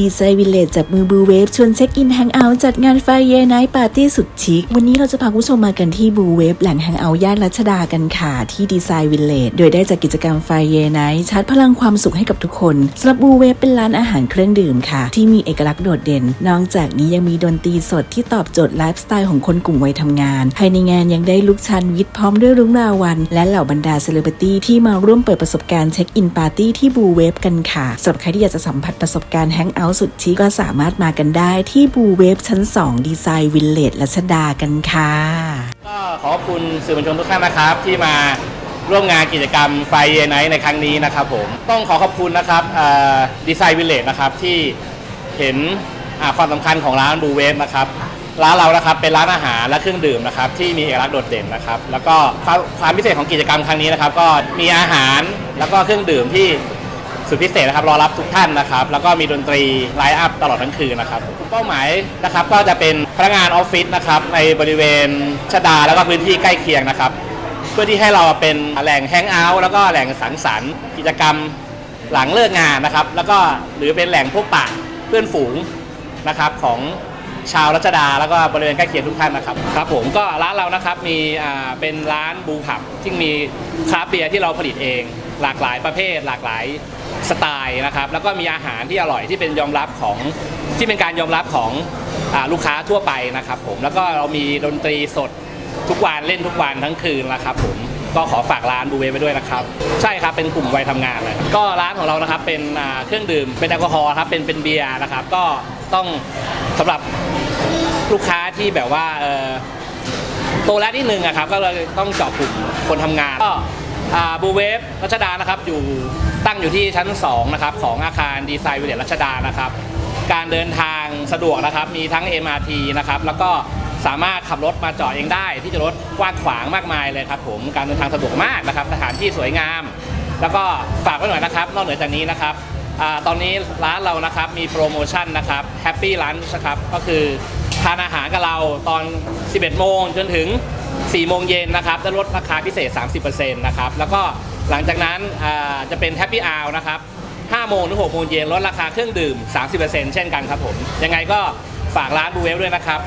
ดีไซน์วิลเลจจับมือบูเวฟชวนเช็คอินแฮงเอาท์จัดงานไฟเย n ไน h t ปาร์ตี้สุดชิค วันนี้เราจะพาคุณผู้ชมมากันที่บูเวฟแหล่งแฮงเอาท์ย่านรัชดากันค่ะ ที่ดีไซน์วิลเลจโดยได้จัดกิจกรรมไฟเย n ไน h t ชาร์จพลังความสุขให้กับทุกคนสำหรับบูเวฟเป็นร้านอาหารเครื่องดื่มค่ะ ที่มีเอกลักษณ์โดดเด่น นอกจากนี้ยังมีดนตรีสดที่ตอบโจทย์ไลฟ์สไตล์ของคนกลุ่มวัยทำงาน ภายในงานยังได้ลุกชันวิทย์พร้อมด้วยรุ้งราวัน และเหล่าบรรดาเซเลบริตี้ที่มาร่วมเปิดประสบการณ์เช็คอินปาร์ตี้ที่บูเวฟกันค่ะสำหรับใครที่อยากจะสัมผัสประสบการณ์แฮงเอาท์สุดชิคก็สามารถมากันได้ที่บูเวฟชั้น 2 ดีไซน์วิลเลจรัชดากันค่ะ ก็ขอขอบคุณสื่อมวลชนทุกท่านนะครับ ที่มาร่วมงานกิจกรรมไฟเยไนในครั้งนี้นะครับผมต้องขอขอบคุณนะครับดีไซน์วิลเลจนะครับที่เห็นความสำคัญของร้านบูเวฟนะครับร้านเรานะครับเป็นร้านอาหารและเครื่องดื่มนะครับที่มีเอกลักษณ์โดดเด่นนะครับ แล้วก็ความพิเศษของกิจกรรมครั้งนี้นะครับ ก็มีอาหารแล้วก็เครื่องดื่มที่ สุดพิเศษนะครับรอรับทุกท่านนะครับ แล้วก็มีดนตรีไลฟ์อัพตลอดทั้งคืนนะครับ เป้าหมายนะครับก็จะเป็นพนักงานออฟฟิศนะครับในบริเวณชดาแล้วก็พื้นที่ใกล้เคียงนะครับ เพื่อที่ให้เราเป็นแหล่งแฮงเอาท์แล้วก็แหล่งสังสรรค์ กิจกรรมหลังเลิกงานนะครับ แล้วก็หรือเป็นแหล่งพบปะเพื่อนฝูงนะครับของชาวรัชดาแล้วก็บริเวณใกล้เคียงทุกท่านนะครับครับผมก็ร้านเรานะครับมีอ่าเป็นร้านบูผับที่มีคราฟต์เบียร์ที่เราผลิตเอง หลากหลายประเภท หลากหลาย สไตล์นะครับแล้วก็มีอาหารที่อร่อยที่เป็นยอมรับของที่เป็นการยอมรับของอาลูกค้าทั่วไปนะครับผมแล้วก็เรามีดนตรีสดทุกวันเล่นทุกวันทั้งคืนนะครับผมก็ขอฝากร้านบูเวไปด้วยนะครับ ใช่ครับเป็นกลุ่มวัยทำงานเลยก็ร้านของเรานะครับเป็นอ่าเครื่องดื่มเป็นแอลกอฮอล์ครับเป็นเป็นเบียร์นะครับ ก็ต้องสำหรับลูกค้าที่แบบว่าเอ่อ โตแล้วนิดนึงอะครับก็เลยต้องเจาะกลุ่มคนทำงานก็ บูเวฟรัชดานะครับอยู่ตั้งอยู่ที่ชั้น2นะครับของอาคารดีไซน์วิลเลจรัชดานะครับ การเดินทางสะดวกนะครับ มีทั้ง MRT นะครับแล้วก็สามารถขับรถมาจอดเองได้ ที่จะรถกว้างขวางมากมายเลยครับผมการเดินทางสะดวกมากนะครับ สถานที่สวยงาม แล้วก็ฝากไว้หน่อยนะครับ นอกเหนือจากนี้นะครับอตอนนี้ร้านเรานะครับมีโปรโมชั่นนะครับ Happy Lunch นะครับก็คือทานอาหารกับเราตอน 11 โมงจนถึง 4โมงเย็นนะครับจะลดราคาพิเศษ 30%นะครับ แล้วก็หลังจากนั้นจะเป็น Happy Hour นะครับ5โมงถึง6โมงเย็นลดราคาเครื่องดื่ม 30%เช่นกันครับผม ยังไงก็ฝากร้านบูเวฟด้วยนะครับ